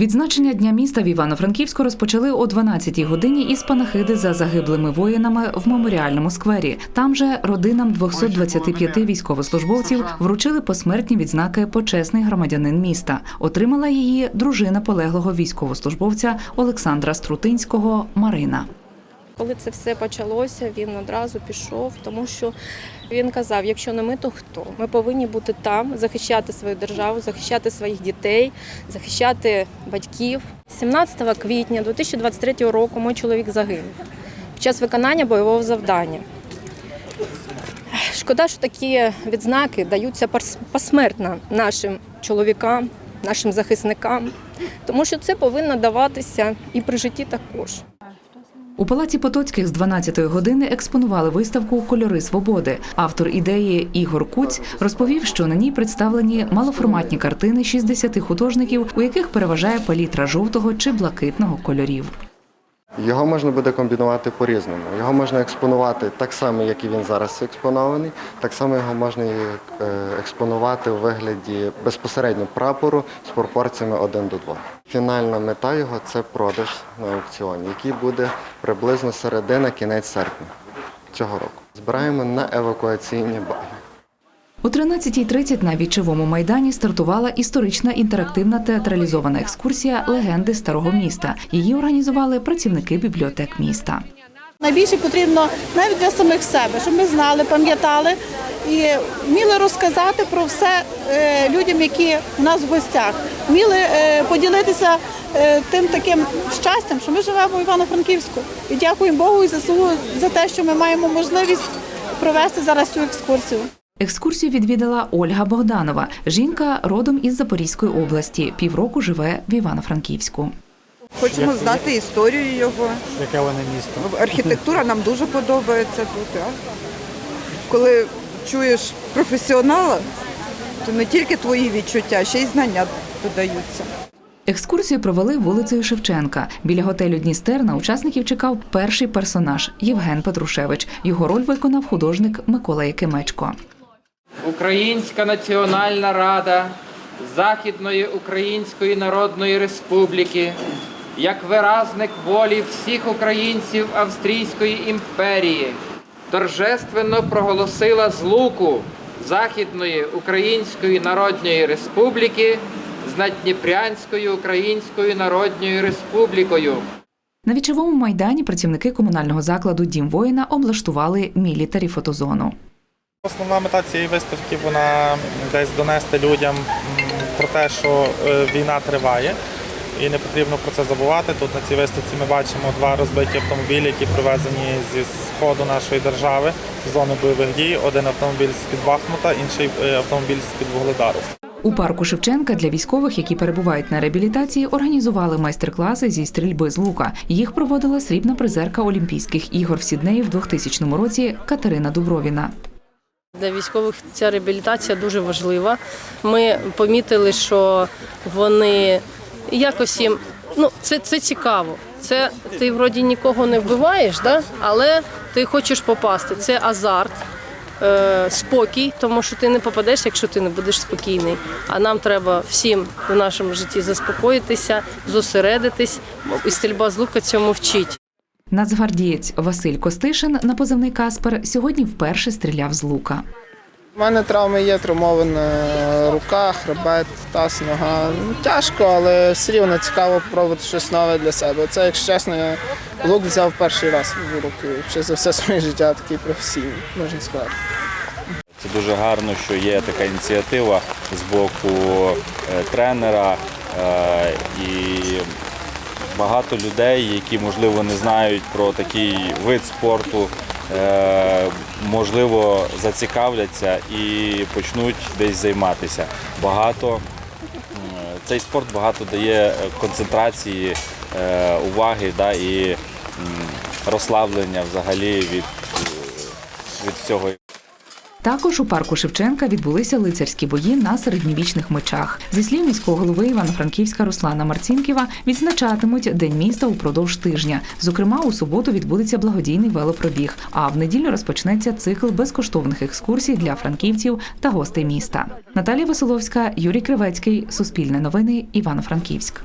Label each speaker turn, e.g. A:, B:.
A: Відзначення дня міста в Івано-Франківську розпочали о 12-й годині із панахиди за загиблими воїнами в меморіальному сквері. Там же родинам 225 військовослужбовців вручили посмертні відзнаки почесний громадянин міста. Отримала її дружина полеглого військовослужбовця Олександра Струтинського Марина.
B: Коли це все почалося, він одразу пішов, тому що він казав: якщо не ми, то хто? Ми повинні бути там, захищати свою державу, захищати своїх дітей, захищати батьків. 17 квітня 2023 року мій чоловік загинув під час виконання бойового завдання. Шкода, що такі відзнаки даються посмертно нашим чоловікам, нашим захисникам, тому що це повинно даватися і при житті також.
A: У палаці Потоцьких з 12-ї години експонували виставку Кольори свободи. Автор ідеї Ігор Куць розповів, що на ній представлені малоформатні картини 60 художників, у яких переважає палітра жовтого чи блакитного кольорів.
C: Його можна буде комбінувати по-різному. Його можна експонувати так само, як і він зараз експонований. Так само його можна е, експонувати у вигляді безпосередньо прапору з пропорціями 1 до 2. Фінальна мета його це продаж на аукціоні, який буде приблизно середина кінець серпня цього року. Збираємо на евакуаційні баги.
A: О 13.30 на вічовому майдані стартувала історична інтерактивна театралізована екскурсія легенди старого міста. Її організували працівники бібліотек міста.
D: Найбільше потрібно навіть для самих себе, щоб ми знали, пам'ятали і вміли розказати про все е, людям, які у нас в гостях, вміли е, поділитися е, тим таким щастям, що ми живемо в Івано-Франківську. І дякуємо Богу і ЗСУ за те, що ми маємо можливість провести зараз цю екскурсію.
A: Екскурсію відвідала Ольга Богданова. Жінка родом із Запорізької області. Півроку живе в Івано-Франківську.
E: Хочемо знати історію його.
F: Яке вони місто?
E: Архітектура нам дуже подобається тут. а. Коли чуєш професіонала, то не тільки твої відчуття, а ще й знання додаються.
A: Екскурсію провели вулицею Шевченка. Біля готелю Дністер на учасників чекав перший персонаж Євген Петрушевич. Його роль виконав художник Микола Якимечко.
G: Українська Національна Рада Західної Української Народної Республіки як виразник волі всіх українців Австрійської імперії торжественно проголосила злуку Західної Української Народної Республіки з Надніпрянською Українською Народною Республікою.
A: На вічовому майдані працівники комунального закладу Дім воїна облаштували мілітарі фотозону.
F: Основна мета цієї виставки вона десь донести людям про те, що е, війна триває, і не потрібно про це забувати. Тут на цій виставці ми бачимо два розбиті автомобілі, які привезені зі сходу нашої держави з зони бойових дій. Один автомобіль з-під Бахмута, інший е, автомобіль з-під Вугледару.
A: У парку Шевченка для військових, які перебувають на реабілітації, організували майстер-класи зі стрільби з лука. Їх проводила срібна призерка Олімпійських ігор в Сіднеї в 2000 році Катерина Дубровіна.
H: Для військових ця реабілітація дуже важлива. Ми помітили, що вони якось їм ну це, це цікаво. Це ти вроді нікого не вбиваєш, да? але ти хочеш попасти. Це азарт, е, спокій, тому що ти не попадеш, якщо ти не будеш спокійний. А нам треба всім в нашому житті заспокоїтися, зосередитись, і стрільба з лука цьому вчить.
A: Нацгвардієць Василь Костишин на позивний Каспер сьогодні вперше стріляв з лука.
I: У мене травми є, травмована рука, хребет, таз, нога. Ну, Тяжко, але все рівно цікаво спробувати щось нове для себе. Це, якщо чесно, я лук взяв перший раз в руки. Ще за все своє життя такий професійний, можна сказати.
J: Це дуже гарно, що є така ініціатива з боку е, тренера е, і багато людей, які можливо не знають про такий вид спорту, е, можливо, зацікавляться і почнуть десь займатися. Багато цей спорт багато дає концентрації е, уваги да, і розслаблення взагалі від, від всього.
A: Також у парку Шевченка відбулися лицарські бої на середньовічних мечах. Зі слів міського голови Івано-Франківська Руслана Марцінківа відзначатимуть День міста упродовж тижня. Зокрема, у суботу відбудеться благодійний велопробіг, а в неділю розпочнеться цикл безкоштовних екскурсій для франківців та гостей міста. Наталія Василовська, Юрій Кривецький, Суспільне новини, Івано-Франківськ.